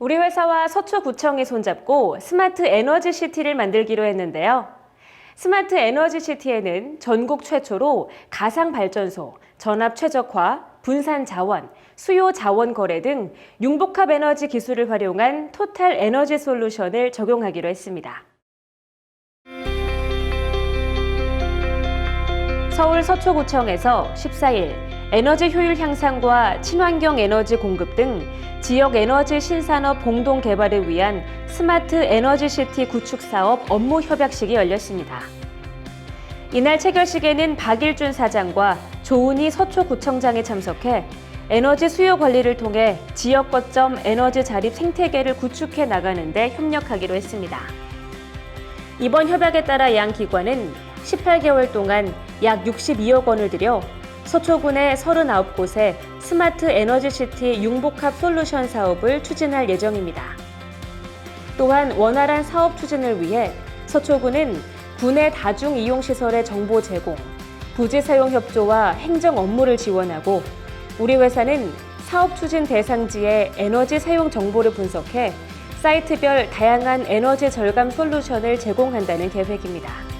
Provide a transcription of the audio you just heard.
우리 회사와 서초구청이 손잡고 스마트 에너지 시티를 만들기로 했는데요. 스마트 에너지 시티에는 전국 최초로 가상 발전소, 전압 최적화, 분산 자원, 수요 자원 거래 등 융복합 에너지 기술을 활용한 토탈 에너지 솔루션을 적용하기로 했습니다. 서울 서초구청에서 14일 에너지 효율 향상과 친환경 에너지 공급 등 지역 에너지 신산업 공동 개발을 위한 스마트 에너지 시티 구축 사업 업무 협약식이 열렸습니다. 이날 체결식에는 박일준 사장과 조은희 서초구청장이 참석해 에너지 수요 관리를 통해 지역 거점 에너지 자립 생태계를 구축해 나가는데 협력하기로 했습니다. 이번 협약에 따라 양 기관은 18개월 동안 약 62억 원을 들여 서초군의 39곳에 스마트 에너지 시티 융복합 솔루션 사업을 추진할 예정입니다. 또한 원활한 사업 추진을 위해 서초군은 군의 다중 이용 시설의 정보 제공, 부지 사용 협조와 행정 업무를 지원하고 우리 회사는 사업 추진 대상지의 에너지 사용 정보를 분석해 사이트별 다양한 에너지 절감 솔루션을 제공한다는 계획입니다.